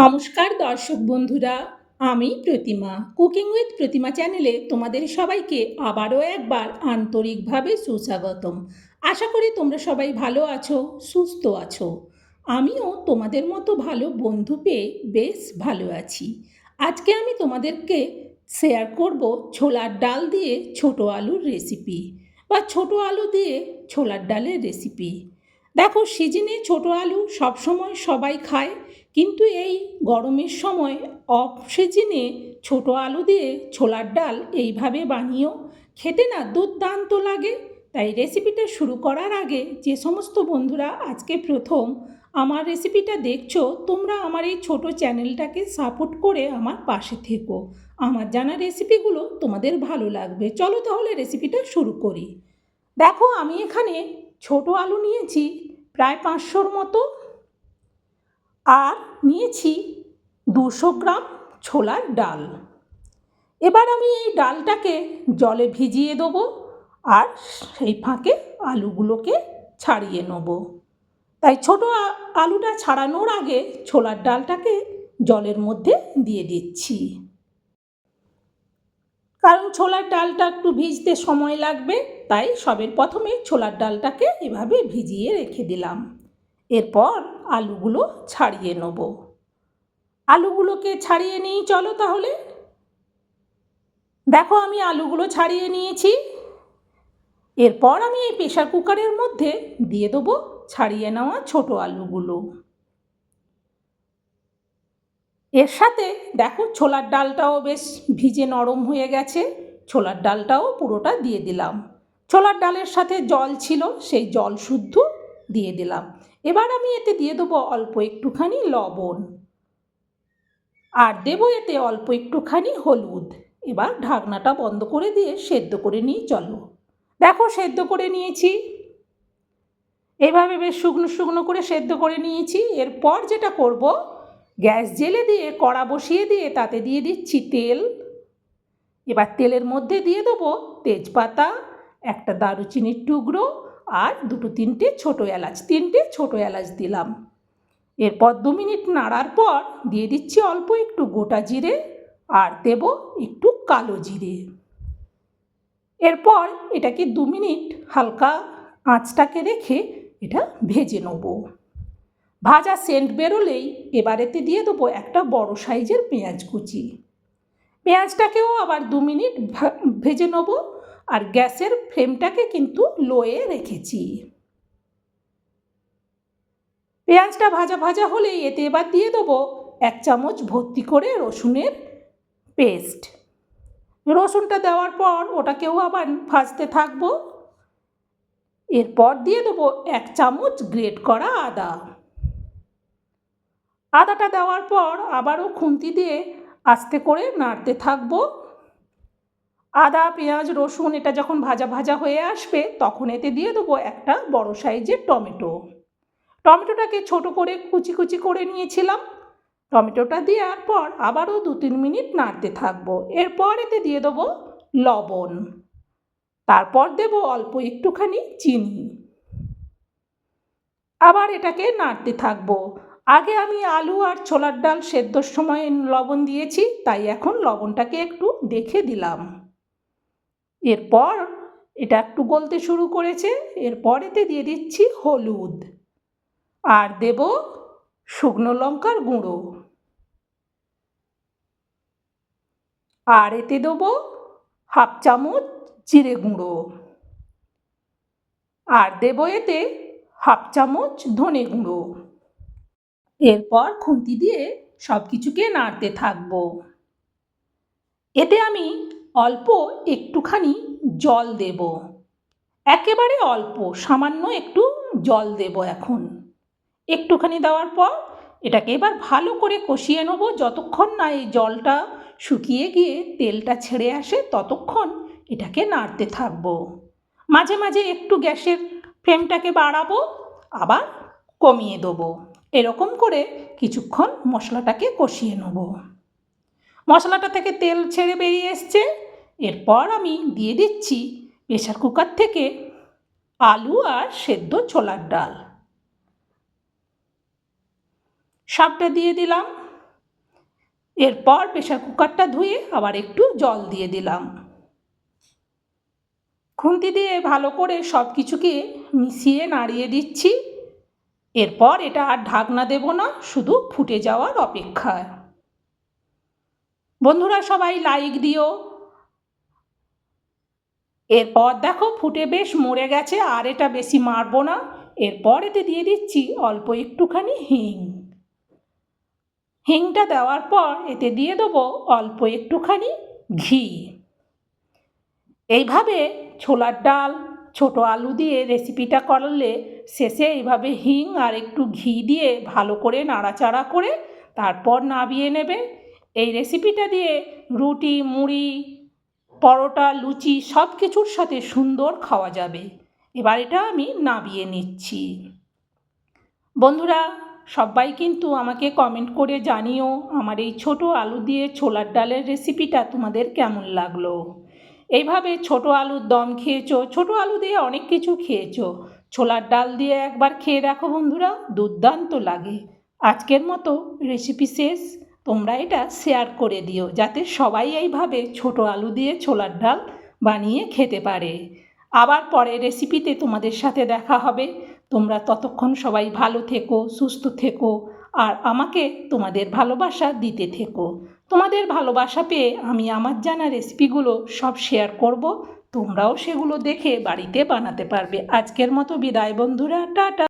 নমস্কার দর্শক বন্ধুরা, আমি প্রতিমা কুকিং উইথ প্রতিমা চ্যানেলে তোমাদের সবাইকে আবারও একবার আন্তরিকভাবে সুস্বাগতম। আশা করি তোমরা সবাই ভালো আছো, সুস্থ আছো। আমিও তোমাদের মতো ভালো বন্ধু পেয়ে বেশ ভালো আছি। আজকে আমি তোমাদেরকে শেয়ার করব ছোলার ডাল দিয়ে ছোট আলুর রেসিপি বা ছোট আলু দিয়ে ছোলার ডালের রেসিপি দেখো সিজনে ছোট আলু সবসময় সবাই খায়, কিন্তু এই গরমের সময় অফ সিজনে ছোটো আলু দিয়ে ছোলার ডাল এইভাবে বানিয়েও খেতে না দুর্দান্ত লাগে। তাই রেসিপিটা শুরু করার আগে যে সমস্ত বন্ধুরা আজকে প্রথম আমার রেসিপিটা দেখছ, তোমরা আমার এই ছোট চ্যানেলটাকে সাপোর্ট করে আমার পাশে থেকো। আমার জানা রেসিপিগুলো তোমাদের ভালো লাগবে। চলো তাহলে রেসিপিটা শুরু করি। দেখো আমি এখানে ছোট আলু নিয়েছি প্রায় পাঁচশোর মতো। আর নিয়েছি দুশো গ্রাম ছোলার ডাল। এবার আমি এই ডালটাকে জলে ভিজিয়ে দেবো আর সেই ফাঁকে আলুগুলোকে ছাড়িয়ে নেব। তাই ছোট আলুটা ছাড়ানোর আগে ছোলার ডালটাকে জলের মধ্যে দিয়ে দিচ্ছি। কারণ ছোলার ডালটা একটু ভিজতে সময় লাগবে। তাই সবের প্রথমে ছোলার ডালটাকে এভাবে ভিজিয়ে রেখে দিলাম। এরপর আলুগুলো ছাড়িয়ে নেব। আলুগুলোকে ছাড়িয়ে নিই, চলো তাহলে। দেখো আমি আলুগুলো ছাড়িয়ে নিয়েছি। এরপর আমি এই প্রেশার কুকারের মধ্যে দিয়ে দেবো ছাড়িয়ে নেওয়া ছোট আলুগুলো। এর সাথে দেখো ছোলার ডালটাও বেশ ভিজে নরম হয়ে গেছে। ছোলার ডালটাও পুরোটা দিয়ে দিলাম। ছোলার ডালের সাথে জল ছিল, সেই জল শুদ্ধ দিয়ে দিলাম। এবার আমি এতে দিয়ে দেবো অল্প একটুখানি লবণ। আর দেবো এতে অল্প একটুখানি হলুদ। এবার ঢাকনাটা বন্ধ করে দিয়ে সেদ্ধ করে নিয়ে চলো। দেখো, সেদ্ধ করে নিয়েছি। এভাবে বেশ শুকনো শুকনো করে সেদ্ধ করে নিয়েছি। এরপর যেটা করব, গ্যাস জেলে দিয়ে, কড়া বসিয়ে দিয়ে, তাতে দিয়ে দিচ্ছি তেল। এবার তেলের মধ্যে দিয়ে দেবো তেজপাতা একটা দারুচিনির টুকরো আর দুটো তিনটে ছোটো এলাচ, তিনটে ছোটো এলাচ দিলাম। এরপর দু মিনিট নাড়ার পর দিয়ে দিচ্ছি অল্প একটু গোটা জিরে আর দেব একটু কালো জিরে। এরপর এটাকে দু মিনিট হালকা আঁচটাকে রেখে এটা ভেজে নেব। ভাজা সেন্ট বেরোলেই এবারেতে দিয়ে দেবো একটা বড় সাইজের পেঁয়াজ কুচি। পেঁয়াজটাকেও আবার দু মিনিট ভেজে নেব। আর গ্যাসের ফ্লেমটাকে কিন্তু লোয়ে রেখেছি। পেঁয়াজটা ভাজা ভাজা হলেই এতে এবার দিয়ে দেবো এক চামচ ভর্তি করে রসুনের পেস্ট। রসুনটা দেওয়ার পর ওটাকেও আবার ভাজতে থাকব। এরপর দিয়ে দেবো এক চামচ গ্রেট করা আদা। আদাটা দেওয়ার পর আবারও খুন্তি দিয়ে আস্তে করে নাড়তে থাকব। আদা, পেঁয়াজ, রসুন এটা যখন ভাজা ভাজা হয়ে আসবে, তখন এতে দিয়ে দেবো একটা বড় সাইজের টমেটো। টমেটোটাকে ছোট করে কুচি কুচি করে নিয়েছিলাম। টমেটোটা দেওয়ার পর আবারও দু তিন মিনিট নাড়তে থাকব। এরপর এতে দিয়ে দেবো লবণ। তারপর দেব অল্প একটুখানি চিনি। আবার এটাকে নাড়তে থাকব। আগে আমি আলু আর ছোলার ডাল সেদ্ধর সময় লবণ দিয়েছি, তাই এখন লবণটাকে একটু দেখে দিলাম। এরপর এটা একটু গলতে শুরু করেছে এরপর এতে দিয়ে দিচ্ছি হলুদ। আর দেব শুকনো লঙ্কার গুঁড়ো। আর এতে দেবো হাফ চামচ জিরে গুঁড়ো। আর দেবো এতে হাফ চামচ ধনে গুঁড়ো। এরপর খুন্তি দিয়ে সব কিছুকে নাড়তে থাকব। এতে আমি অল্প একটুখানি জল দেব। একেবারে অল্প, সামান্য একটু জল দেব এখন। একটুখানি দেওয়ার পর এটাকে এবার ভালো করে কষিয়ে নেব। যতক্ষণ না এই জলটা শুকিয়ে গিয়ে তেলটা ছেড়ে আসে, ততক্ষণ এটাকে নাড়তে থাকব। মাঝে মাঝে একটু গ্যাসের ফ্লেমটাকে বাড়াবো, আবার কমিয়ে দেবো। এরকম করে কিছুক্ষণ মশলাটাকে কষিয়ে নেব। মশলাটা থেকে তেল ছেড়ে বেরিয়ে এসছে। এরপর আমি দিয়ে দিচ্ছি প্রেশার কুকার থেকে আলু আর সেদ্ধ ছোলার ডাল। সবটা দিয়ে দিলাম। এরপর প্রেশার কুকারটা ধুয়ে আবার একটু জল দিয়ে দিলাম। খুন্তি দিয়ে ভালো করে সব কিছুকে মিশিয়ে নাড়িয়ে দিচ্ছি। এরপর এটা আর ঢাকনা দেব না, শুধু ফুটে যাওয়ার অপেক্ষায়। বন্ধুরা সবাই লাইক দিও এরপর দেখো ফুটে বেশ মরে গেছে, আর এটা বেশি মারবো না। এরপর এতে দিয়ে দিচ্ছি অল্প একটুখানি হিং। হিংটা দেওয়ার পর এতে দিয়ে দেবো অল্প একটুখানি ঘি। এইভাবে ছোলার ডাল, ছোট আলু দিয়ে রেসিপিটা করলে শেষে এইভাবে হিং আর একটু ঘি দিয়ে ভালো করে নাড়াচাড়া করে তারপর নাবিয়ে নেবে। এই রেসিপিটা দিয়ে রুটি, মুড়ি পরোটা, লুচি সব কিছুর সাথে সুন্দর খাওয়া যাবে। এবার এটা আমি নাবিয়ে নিচ্ছি। বন্ধুরা, সবাই কিন্তু আমাকে কমেন্ট করে জানিও আমার এই ছোট আলু দিয়ে ছোলার ডালের রেসিপিটা তোমাদের কেমন লাগল। এইভাবে ছোট আলুর দম খেয়েছো, ছোট আলু দিয়ে অনেক কিছু খেয়েছো। ছোলার ডাল দিয়ে একবার খেয়ে দেখো বন্ধুরা, দুর্দান্ত লাগে। আজকের মতো রেসিপি শেষ। তোমরা এটা শেয়ার করে দিও, যাতে সবাই এইভাবে ছোট আলু দিয়ে ছোলার ডাল বানিয়ে খেতে পারে। আবার পরে রেসিপিতে তোমাদের সাথে দেখা হবে। তোমরা ততক্ষণ সবাই ভালো থেকো, সুস্থ থেকো, আর আমাকে তোমাদের ভালোবাসা দিতে থেকো। তোমাদের ভালোবাসা পেয়ে আমি আমার জানা রেসিপিগুলো সব শেয়ার করব। তোমরাও সেগুলো দেখে বাড়িতে বানাতে পারবে। আজকের মতো বিদায় বন্ধুরা, টাটা!